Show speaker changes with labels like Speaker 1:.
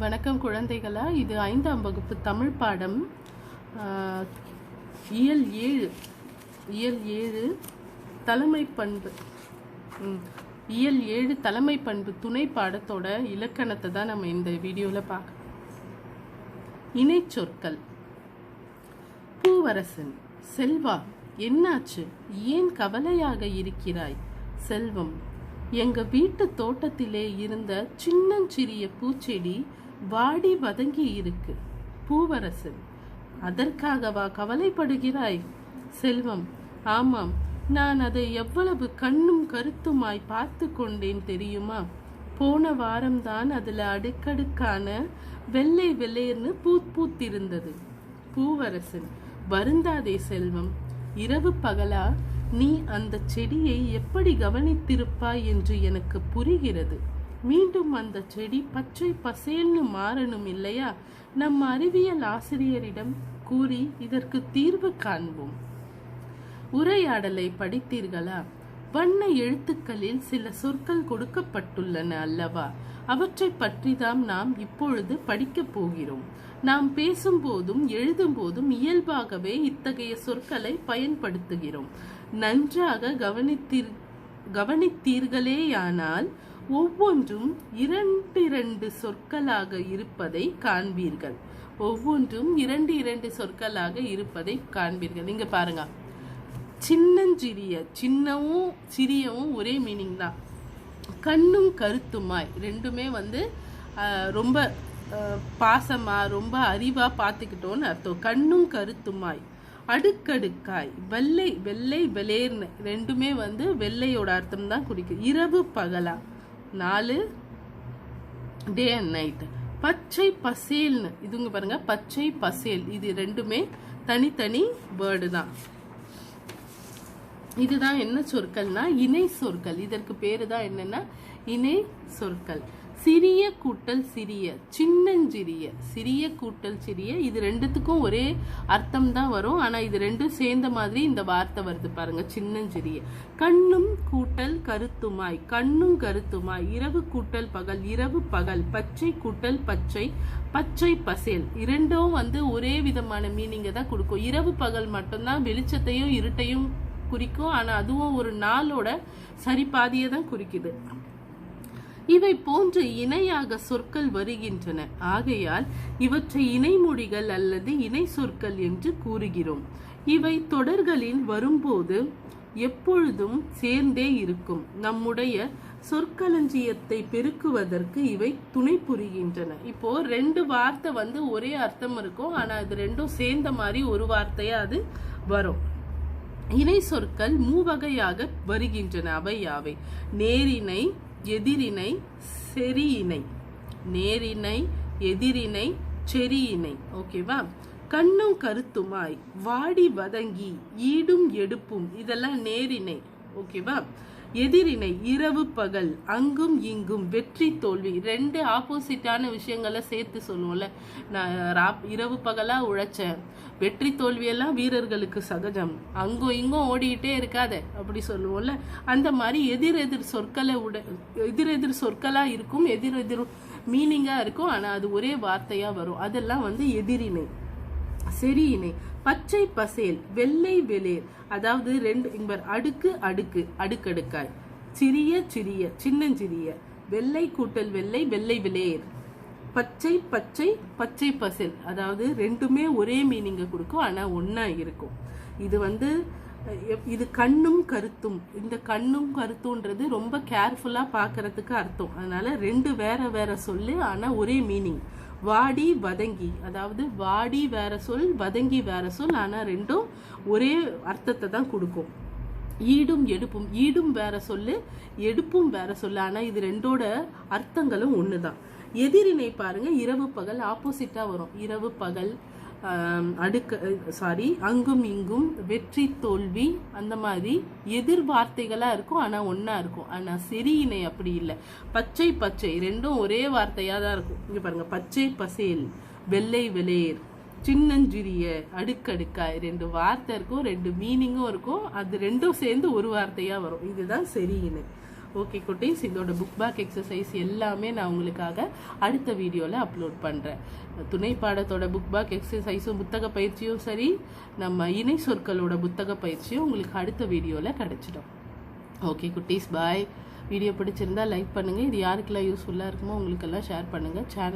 Speaker 1: வணக்கம் குழந்தைகளா இது ஐந்தாம் வகுப்பு தமிழ் பாடம். ஆஹ், இயல் ஏழு இயல் ஏழு தலைமை பண்பு. இயல் ஏழு தலைமை பண்பு துணை பாடத்தோட இலக்கணத்தை தான் நம்ம இந்த வீடியோவில் பார்க்க இணைச்சொற்கள் பூவரசன் செல்வா என்னாச்சு? ஏன் கவலையாக இருக்கிறாய்? செல்வம் எங்க வீட்டு தோட்டத்திலே இருந்த சின்னஞ்சிறிய பூச்செடி வாடி வதங்கி இருக்கு. பூவரசன் அதற்காகவா கவலைப்படுகிறாய்? செல்வம் ஆமாம் நான் அதை எவ்வளவு கண்ணும் கருத்துமாய் பார்த்து கொண்டேன் தெரியுமா? போன வாரம்தான் அதுல அடுக்கடுக்கான வெள்ளை வெள்ளையர்னு பூத் பூத்திருந்தது. பூவரசன் வருந்தாதே செல்வம் இரவு பகலா நீ அந்த செடியை எப்படி கவனித்திருப்பாய் என்று எனக்கு புரிகிறது. மீண்டும் அந்த செடி பச்சை பசேல்னு மாறணும் இல்லையா? நம் அறிவியல் ஆசிரியரிடம் கூறி இதற்கு தீர்வு காண்போம். உரையாடலை படித்தீர்களா? வண்ண எழுத்துக்களில் சில சொற்கள் கொடுக்கப்பட்டுள்ளன அல்லவா? அவற்றை பற்றிதான் நாம் இப்பொழுது படிக்கப் போகிறோம். நாம் பேசும்போதும் எழுதும்போதும் இயல்பாகவே இத்தகைய சொற்களை பயன்படுத்துகிறோம். நன்றாக கவனித்தீர் கவனித்தீர்களேயானால் ஒவ்வொன்றும் இரண்டு இரண்டு சொற்களாக இருப்பதை காண்பீர்கள். ஒவ்வொன்றும் இரண்டு இரண்டு சொற்களாக இருப்பதை காண்பீர்கள். இங்க பாருங்க. சின்னஞ்சிறிய சின்னவும் சிறியவும் ஒரே மீனிங் தான். கண்ணும் கருத்துமாய் ரெண்டுமே வந்து ரொம்ப பாசமாக பாசமா ரொம்ப அறிவா பார்த்துக்கிட்டோன்னு அர்த்தம். கண்ணும் கருத்துமாய் அடுக்கடுக்காய் வெள்ளை வெள்ளை வெளேர்னு ரெண்டுமே வந்து வெள்ளையோட அர்த்தம் தான் குறிக்கும். இரவு பகலா. நாலு. டே அண்ட் நைட் பச்சை பசேல்னு. இதுங்க பாருங்க பச்சை பசேல். இது ரெண்டுமே தனித்தனி வேர்டு தான். இதுதான் என்ன சொற்கள்னா? இணை சொற்கள். இதற்கு பேரு தான் என்னன்னா? இணை சொற்கள். சிறிய கூட்டல் சிறிய சின்னஞ்சிறிய சிறிய கூட்டல் சிறிய இது ரெண்டுத்துக்கும் ஒரே அர்த்தம் தான் வரும். ஆனால் இது ரெண்டும் சேர்ந்த மாதிரி இந்த வார்த்தை வருது பாருங்க சின்னஞ்சிறிய. கண்ணும் கூட்டல் கருத்துமாய் கண்ணும் கருத்துமாய் இரவு கூட்டல் பகல் இரவு பகல் பச்சை கூட்டல் பச்சை பச்சை பசேல். இரண்டும் வந்து ஒரே விதமான மீனிங்கை தான் கொடுக்கும். இரவு பகல் மட்டும்தான் வெளிச்சத்தையும் இருட்டையும் குறிக்கும். ஆனால் அதுவும் ஒரு நாளோட சரி பாதியை தான் குறிக்குது. இவை போன்று இணையாக சொற்கள் வருகின்றன. ஆகையால் இவற்றை இணைமொழிகள் அல்லது இணை சொற்கள் என்று கூறுகிறோம். இவை தொடர்களில் வரும்போது எப்பொழுதும் சேர்ந்தே இருக்கும். நம்முடைய சொற்களஞ்சியத்தை பெருக்குவதற்கு இவை துணை புரிகின்றன. இப்போ ரெண்டு வார்த்தை வந்து ஒரே அர்த்தம் இருக்கும் ஆனா அது ரெண்டும் சேர்ந்த மாதிரி ஒரு வார்த்தையா அது வரும். இணை சொற்கள் மூவகையாக வருகின்றன அவை யாவை? நேரிணை எதிரிணை செரியிணை நேரிணை எதிரிணை செரியினை ஓகேவா கண்ணும் கருத்துமாய் வாடி வதங்கி ஈடும் எடுப்பும் இதெல்லாம் நேரிணை ஓகேவா எதிரிணை இரவு பகல் அங்கும் இங்கும் வெற்றி தோல்வி ரெண்டு ஆப்போசிட்டான விஷயங்களை சேர்த்து சொல்லுவோம்ல. நான் ராப் இரவு பகலா உழைச்சேன். வெற்றி தோல்வியெல்லாம் வீரர்களுக்கு சகஜம். அங்கும் இங்கும் ஓடிக்கிட்டே இருக்காத அப்படி சொல்லுவோம்ல. அந்த மாதிரி எதிர் எதிர் சொற்களை உட எதிர் எதிர் சொற்களா இருக்கும் எதிர் எதிர் இருக்கும். ஆனால் அது ஒரே வார்த்தையாக வரும். அதெல்லாம் வந்து எதிரிணை செரியினை பச்சை பசேல் வெள்ளை வெளிர் அதாவது ரெண்டு இவர் அடுக்கு அடுக்கு அடுக்கடுக்காய். சிறிய சிறிய சின்னஞ்சிறிய. வெள்ளை கூட்டல் வெள்ளை வெள்ளை விலேர் பச்சை பச்சை பச்சை பசேல். அதாவது ரெண்டுமே ஒரே மீனிங்கை கொடுக்கும் ஆனா ஒன்றா இருக்கும். இது வந்து இது கண்ணும் கருத்தும். இந்த கண்ணும் கருத்துன்றது ரொம்ப கேர்ஃபுல்லா பார்க்கறதுக்கு அர்த்தம். அதனால ரெண்டு வேற வேற சொல்லு ஆனா ஒரே மீனிங் வாடி வதங்கி. அதாவது வாடி வேற சொல் வதங்கி வேற சொல் ஆனால் ரெண்டும் ஒரே அர்த்தத்தை தான் கொடுக்கும். ஈடும் எடுப்பும் ஈடும் வேற சொல்லு எடுப்பும் வேற சொல்லு. ஆனால் இது ரெண்டோட அர்த்தங்களும் ஒன்று தான் எதிரினை பாருங்க இரவு பகல் ஆப்போசிட்டா வரும். இரவு பகல் அடுக்க சாரி அங்கும் இங்கும் வெற்றி தோல்வி அந்த மாதிரி எதிர்வார்த்தைகளாக இருக்கும் ஆனால் ஒன்றா இருக்கும். ஆனால் செரியினை அப்படி இல்லை. பச்சை பச்சை ரெண்டும் ஒரே வார்த்தையாக தான் இருக்கும். இங்கே பாருங்கள் பச்சை பசேல் வெள்ளை வெளேர் சின்னஞ்சிறிய அடுக்கடுக்காய் ரெண்டு வார்த்தை இருக்கும் ரெண்டு மீனிங்கும் இருக்கும். அது ரெண்டும் சேர்ந்து ஒரு வார்த்தையாக வரும். இதுதான் செரியினை ஓகே குட்டீஸ் இதோட புக் பேக் எக்ஸசைஸ் எல்லாமே நான் உங்களுக்காக அடுத்த வீடியோவில் அப்லோட் பண்ணுறேன் துணை பாடத்தோட புக் பேக் எக்ஸசைஸும் புத்தக பயிற்சியும் சரி நம்ம இணை சொற்களோட புத்தக பயிற்சியும் உங்களுக்கு அடுத்த வீடியோவில் கிடச்சிடும். ஓகே குட்டீஸ் பாய் வீடியோ பிடிச்சிருந்தா லைக் பண்ணுங்கள் இது யாருக்கெல்லாம் யூஸ்ஃபுல்லாக இருக்குமோ உங்களுக்கெல்லாம் ஷேர் பண்ணுங்கள் சேனல்